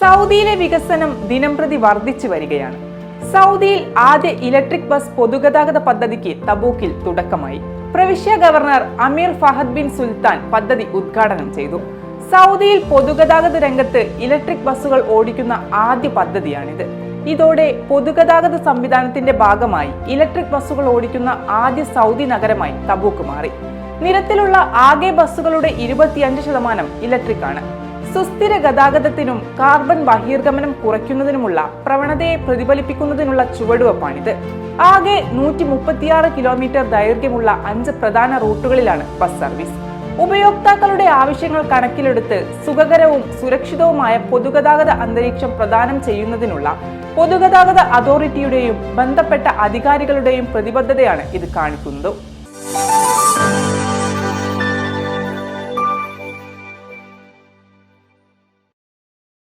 സൗദിയിലെ വികസനം ദിനംപ്രതി വർദ്ധിച്ചു വരികയാണ്. സൗദിയിൽ ആദ്യ ഇലക്ട്രിക് ബസ് പൊതുഗതാഗത പദ്ധതിക്ക് തബൂക്കിൽ തുടക്കമായി. പ്രവിശ്യ governor Amir Fahad bin Sultan പദ്ധതി ഉദ്ഘാടനം ചെയ്തു. സൗദിയിൽ പൊതുഗതാഗത രംഗത്ത് ഇലക്ട്രിക് ബസ്സുകൾ ഓടിക്കുന്ന ആദ്യ പദ്ധതിയാണിത്. ഇതോടെ പൊതുഗതാഗത സംവിധാനത്തിന്റെ ഭാഗമായി ഇലക്ട്രിക് ബസ്സുകൾ ഓടിക്കുന്ന ആദ്യ സൗദി നഗരമായി തബൂക്ക് മാറി. നിരത്തിലുള്ള ആകെ ബസ്സുകളുടെ ഇരുപത്തിയഞ്ച് ശതമാനം ഇലക്ട്രിക് ആണ് സുസ്ഥിര ഗതാഗതത്തിനും കാർബൺ ബഹിർഗമനം കുറയ്ക്കുന്നതിനുമുള്ള പ്രവണതയെ പ്രതിഫലിപ്പിക്കുന്നതിനുള്ള ചുവടുവെപ്പാണിത്. ആകെ നൂറ്റി മുപ്പത്തിയാറ് കിലോമീറ്റർ ദൈർഘ്യമുള്ള അഞ്ച് പ്രധാന റൂട്ടുകളിലാണ് ബസ് സർവീസ്. ഉപയോക്താക്കളുടെ ആവശ്യങ്ങൾ കണക്കിലെടുത്ത് സുഖകരവും സുരക്ഷിതവുമായ പൊതുഗതാഗത അന്തരീക്ഷം പ്രദാനം ചെയ്യുന്നതിനുള്ള പൊതുഗതാഗത അതോറിറ്റിയുടെയും ബന്ധപ്പെട്ട അധികാരികളുടെയും പ്രതിബദ്ധതയാണ് ഇത് കാണിക്കുന്നത്.